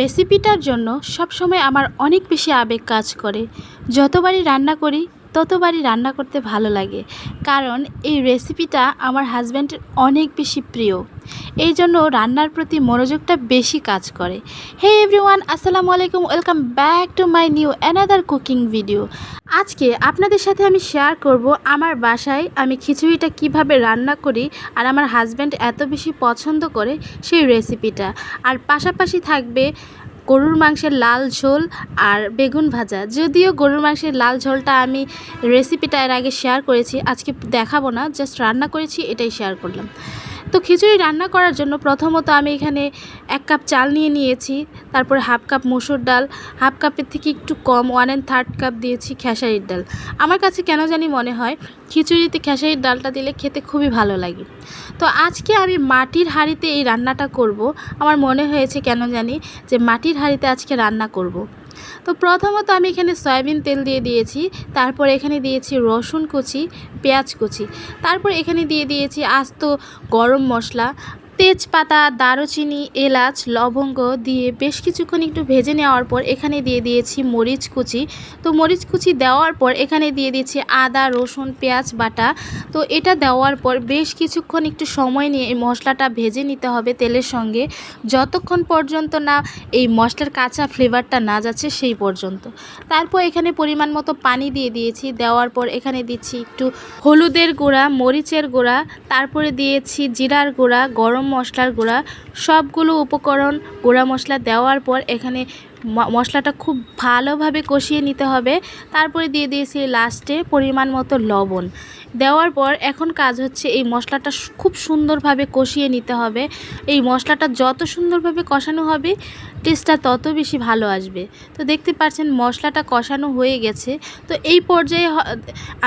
রেসিপিটার জন্য সবসময় আমার অনেক বেশি আবেগ কাজ করে। যতবারই রান্না করি, ততবারই রান্না করতে ভালো লাগে। কারণ এই রেসিপিটা আমার হাজব্যান্ডের অনেক বেশি প্রিয়। এই জন্য রান্নার প্রতি মনোযোগটা বেশি কাজ করে। হে এভরিওয়ান আসসালামু আলাইকুম welcome back to my new another cooking video আজকে আপনাদের সাথে আমি শেয়ার করব আমার বাসায় আমি খিচুড়িটা কীভাবে রান্না করি আর আমার হাজব্যান্ড এত বেশি পছন্দ করে সেই রেসিপিটা আর পাশাপাশি থাকবে গরুর মাংসের লাল ঝোল আর বেগুন ভাজা। যদিও গরুর মাংসের লাল ঝোলটা আমি রেসিপিটা এর আগে শেয়ার করেছি, আজকে দেখাবো না জাস্ট রান্না করেছি, এটাই শেয়ার করলাম। তো খিচুড়ি রান্না করার জন্য প্রথমত আমি এখানে এক কাপ চাল নিয়ে নিয়েছি, তারপরে হাফ কাপ মসুর ডাল, হাফ কাপের থেকে একটু কম ওয়ান অ্যান্ড থার্ড কাপ দিয়েছি খেসারির ডাল। আমার কাছে কেন জানি মনে হয়, খিচুড়িতে খেসারির ডালটা দিলে খেতে খুবই ভালো লাগে। তো আজকে আমি মাটির হাঁড়িতে এই রান্নাটা করব। আমার মনে হয়েছে কেন জানি যে মাটির হাঁড়িতে আজকে রান্না করব। তো প্রথমত আমি এখানে সয়াবিন তেল দিয়ে দিয়েছি, তারপর এখানে দিয়েছি রসুন কুচি, পেঁয়াজ কুচি, তারপর এখানে দিয়ে দিয়েছি আস্ত গরম মশলা তেজপাতা, দারুচিনি, এলাচ, লবঙ্গ দিয়ে বেশ কিছুক্ষণ একটু ভেজে নেওয়ার পর এখানে দিয়ে দিয়েছি মরিচ কুচি। তো মরিচ কুচি দেওয়ার পর এখানে দিয়ে দিয়েছি আদা, রসুন, পেঁয়াজ বাটা। তো এটা দেওয়ার পর বেশ কিছুক্ষণ একটু সময় নিয়ে এই মশলাটা ভেজে নিতে হবে তেলের সঙ্গে। যতক্ষণ পর্যন্ত না এই মশলার কাঁচা ফ্লেভারটা না যাচ্ছে সেই পর্যন্ত। তারপর এখানে পরিমাণ মতো পানি দিয়ে দিয়েছি। দেওয়ার পর এখানে দিচ্ছি একটু হলুদের গুঁড়া, মরিচের গুঁড়া। তারপরে দিয়েছি জিরার গুঁড়া, গরম মশলার গুঁড়া, সবগুলো উপকরণ গুঁড়া মশলা দেওয়ার পর এখানে মশলাটা খুব ভালোভাবে কষিয়ে নিতে হবে। তারপরে দিয়ে দিয়েছি লাস্টে পরিমাণ মতো লবণ। দেওয়ার পর এখন কাজ হচ্ছে এই মশলাটা খুব সুন্দরভাবে কষিয়ে নিতে হবে। এই মশলাটা যত সুন্দরভাবে কষানো হবে টেস্টটা তত বেশি ভালো আসবে। তো দেখতে পাচ্ছেন মশলাটা কষানো হয়ে গেছে। তো এই পর্যায়ে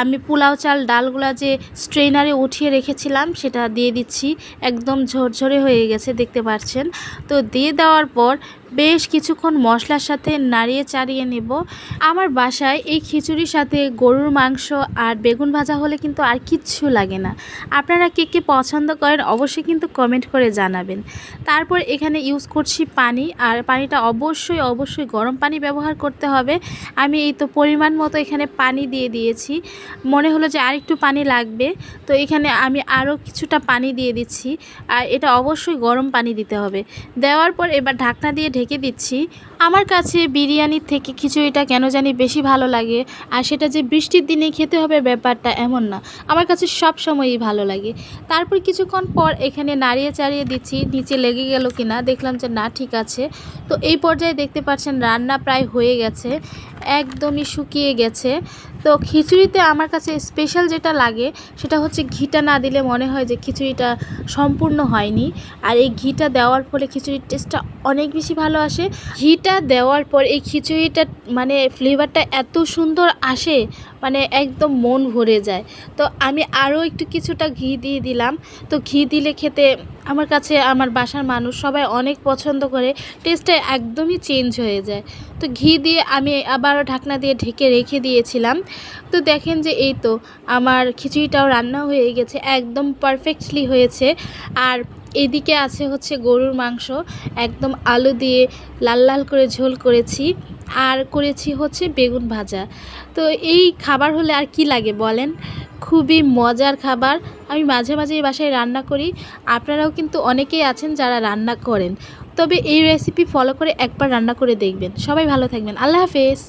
আমি পোলাও চাল ডালগুলা যে স্ট্রেনারে উঠিয়ে রেখেছিলাম, সেটা দিয়ে দিচ্ছি। একদম ঝরঝরে হয়ে গেছে, দেখতে পাচ্ছেন। তো দিয়ে দেওয়ার পর বেশ কিছুক্ষণ মশলার সাথে নাড়িয়ে চাড়িয়ে নেব। আমার বাসায় এই খিচুড়ির সাথে গরুর মাংস আর বেগুন ভাজা হলে কিন্তু আর কিচ্ছু লাগে না। আপনারা কে কে পছন্দ করেন অবশ্যই কিন্তু কমেন্ট করে জানাবেন। তারপর এখানে ইউজ করছি পানি আর পানিটা অবশ্যই অবশ্যই গরম পানি ব্যবহার করতে হবে। আমি এই তো পরিমাণ মতো এখানে পানি দিয়ে দিয়েছি। মনে হলো যে আর একটু পানি লাগবে। তো এখানে আমি আরও কিছুটা পানি দিয়ে দিচ্ছি। আর এটা অবশ্যই গরম পানি দিতে হবে। দেওয়ার পর এবার ঢাকনা দিয়ে ঢেকে দিচ্ছি। আমার কাছে বিরিয়ানির থেকে খিচুড়িটা কেন জানি বেশি ভালো লাগে, আর সেটা যে বৃষ্টির দিনে খেতে হবে ব্যাপারটা এমন না। আমার কাছে সব সময়ই ভালো লাগে। তারপর কিছুক্ষণ পর এখানে নাড়িয়ে চাড়িয়ে দিচ্ছি, নিচে লেগে গেল কিনা দেখলাম যে না, ঠিক আছে। তো এই পর্যায়ে দেখতে পাচ্ছেন রান্না প্রায় হয়ে গেছে, একদমই শুকিয়ে গেছে। তো খিচুড়িতে আমার কাছে স্পেশাল যেটা লাগে, সেটা হচ্ছে ঘিটা না দিলে মনে হয় যে খিচুড়িটা সম্পূর্ণ হয়নি। আর এই ঘিটা দেওয়ার ফলে খিচুড়ির টেস্টটা অনেক বেশি ভালো আসে। ঘিটা দেওয়ার পর এই খিচুড়িটা মানে ফ্লেভারটা এত সুন্দর আসে মানে একদম মন ভরে যায়। তো আমি আরও একটু কিছুটা ঘি দিয়ে দিলাম। তো ঘি দিলে খেতে আমার কাছে আমার বাসার মানুষ সবাই অনেক পছন্দ করে টেস্টটা একদমই চেঞ্জ হয়ে যায়। তো ঘি দিয়ে আমি আবারও ঢাকনা দিয়ে ঢেকে রেখে দিয়েছিলাম। তো দেখেন যে এই তো আমার খিচুড়িটাও রান্না হয়ে গেছে, একদম পারফেক্টলি হয়েছে। আর এদিকে আছে হচ্ছে গরুর মাংস, একদম আলু দিয়ে লাল লাল করে ঝোল করেছি। আর করেছি হচ্ছে বেগুন ভাজা। তো এই খাবার হলে আর কি লাগে বলেন? খুবই মজার খাবার। আমি মাঝে মাঝে এই বাসায় রান্না করি। আপনারাও কিন্তু অনেকেই আছেন যারা রান্না করেন। তবে এই রেসিপি ফলো করে একবার রান্না করে দেখবেন। সবাই ভালো থাকবেন। আল্লাহ হাফেজ।